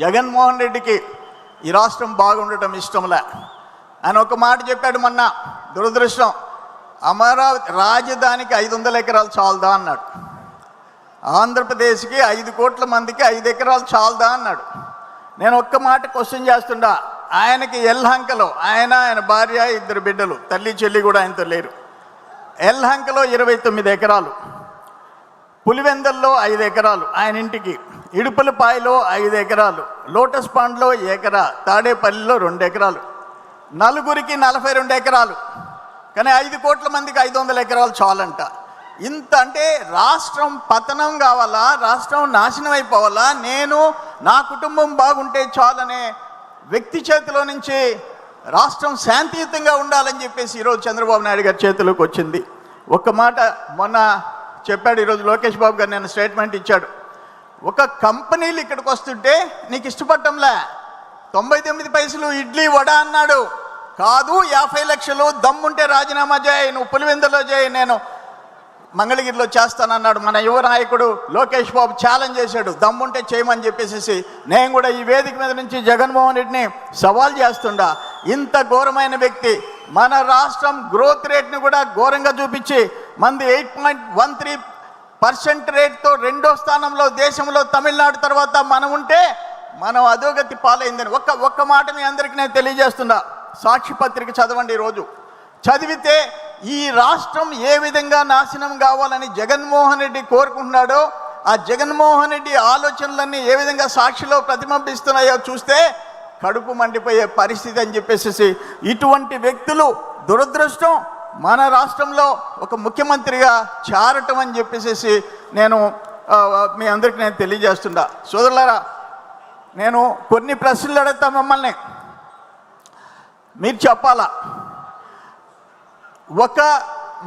జగన్మోహన్ రెడ్డికి ఈ రాష్ట్రం బాగుండటం ఇష్టంలే. ఆయన ఒక మాట చెప్పాడు మొన్న దురదృష్టం అమరావతి రాజధానికి ఐదు వందల ఎకరాలు చాలదా అన్నాడు. ఆంధ్రప్రదేశ్కి ఐదు కోట్ల మందికి ఐదు ఎకరాలు చాలదా అన్నాడు. నేను ఒక్క మాట క్వశ్చన్ చేస్తుండా ఆయనకి ఎల్హంకలో ఆయన ఆయన భార్య ఇద్దరు బిడ్డలు తల్లి చెల్లి కూడా ఆయనతో లేరు. ఎల్హంకలో ఇరవై తొమ్మిది ఎకరాలు పులివెందల్లో ఐదు ఎకరాలు ఆయన ఇంటికి. ఇడుపులపాయలో ఐదు ఎకరాలు లోటస్ పాండ్లో ఎకరా తాడేపల్లిలో రెండు ఎకరాలు నలుగురికి నలభై రెండు ఎకరాలు. కానీ ఐదు కోట్ల మందికి ఐదు వందల ఎకరాలు చాలంట. ఇంత అంటే రాష్ట్రం పతనం కావాలా? రాష్ట్రం నాశనం అయిపోవాలా? నేను నా కుటుంబం బాగుంటే చాలనే వ్యక్తి చేతిలో నుంచి రాష్ట్రం శాంతియుతంగా ఉండాలని చెప్పేసి ఈరోజు చంద్రబాబు నాయుడు గారి చేతిలోకి వచ్చింది. ఒక్క మాట మొన్న చెప్పాడు ఈరోజు లోకేష్ బాబు గారు నేను స్టేట్మెంట్ ఇచ్చాడు. ఒక కంపెనీలు ఇక్కడికి వస్తుంటే నీకు ఇష్టపడటంలే. తొంభై తొమ్మిది పైసలు ఇడ్లీ వడ అన్నాడు. కాదు యాభై లక్షలు దమ్ముంటే రాజీనామా చేయి నువ్వు పులివెందులో చేయి నేను మంగళగిరిలో చేస్తానన్నాడు మన యువ నాయకుడు లోకేష్ బాబు ఛాలెంజ్ చేశాడు. దమ్ముంటే చేయమని చెప్పేసి నేను కూడా ఈ వేదిక మీద నుంచి జగన్మోహన్ రెడ్డిని సవాల్ చేస్తుండా. ఇంత ఘోరమైన వ్యక్తి మన రాష్ట్రం గ్రోత్ రేట్ని కూడా ఘోరంగా చూపించి మంది eight point one three percent రేట్తో రెండో స్థానంలో దేశంలో తమిళనాడు తర్వాత మనం ఉంటే మనం అధోగతి పాలైందని. ఒక్క ఒక్క మాట మీ అందరికీ నేను తెలియజేస్తున్నా. సాక్షి పత్రిక చదవండి ఈరోజు. చదివితే ఈ రాష్ట్రం ఏ విధంగా నాశనం కావాలని జగన్మోహన్ రెడ్డి కోరుకుంటున్నాడో ఆ జగన్మోహన్ రెడ్డి ఆలోచనలన్నీ ఏ విధంగా సాక్షిలో ప్రతిబింబిస్తున్నాయో చూస్తే కడుపు మండిపోయే పరిస్థితి అని చెప్పేసి ఇటువంటి వ్యక్తులు దురదృష్టం. మన రాష్ట్రంలో ఒక ముఖ్యమంత్రిగా చారటం అని చెప్పేసి నేను మీ అందరికీ నేను తెలియజేస్తుండా సోదరులారా నేను కొన్ని ప్రశ్నలు అడుగుతా మిమ్మల్ని. మీరు చెప్పాలా? ఒక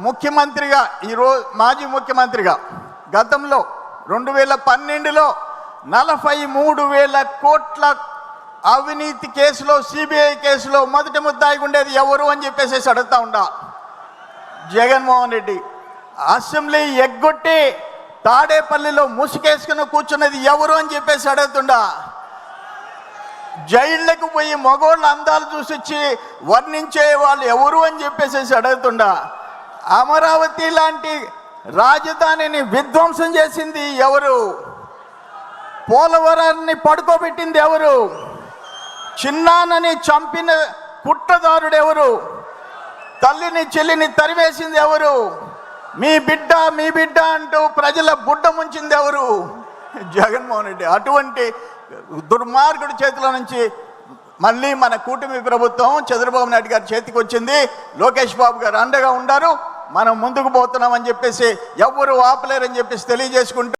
ముఖ్యమంత్రిగా ఈరోజు మాజీ ముఖ్యమంత్రిగా గతంలో రెండు వేల పన్నెండులో నలభై మూడు వేల కోట్ల అవినీతి కేసులో సిబిఐ కేసులో మొదటి ముద్దాయి ఉండేది ఎవరు అని చెప్పేసి అడుగుతా ఉండా జగన్మోహన్ రెడ్డి అసెంబ్లీ ఎగ్గొట్టి తాడేపల్లిలో ముసుకేసుకుని కూర్చున్నది ఎవరు అని చెప్పేసి అడుగుతుండా? జైళ్ళకు పోయి మగోళ్ళ అందాలు చూసిచ్చి వర్ణించే వాళ్ళు ఎవరు అని చెప్పేసి అడుగుతుండా? అమరావతి లాంటి రాజధానిని విధ్వంసం చేసింది ఎవరు? పోలవరాన్ని పడుకోబెట్టింది ఎవరు? చిన్నానని చంపిన కుట్రదారుడు ఎవరు? తల్లిని చెల్లిని తరివేసింది ఎవరు? మీ బిడ్డ మీ బిడ్డ అంటూ ప్రజల బుడ్డ ముంచింది ఎవరు? జగన్మోహన్ రెడ్డి. అటువంటి దుర్మార్గుడి చేతిలో నుంచి మళ్ళీ మన కూటమి ప్రభుత్వం చంద్రబాబు నాయుడు గారి చేతికి వచ్చింది. లోకేష్ బాబు గారు అండగా ఉండారు. మనం ముందుకు పోతున్నామని చెప్పేసి ఎవరు ఆపలేరని చెప్పేసి తెలియజేసుకుంటూ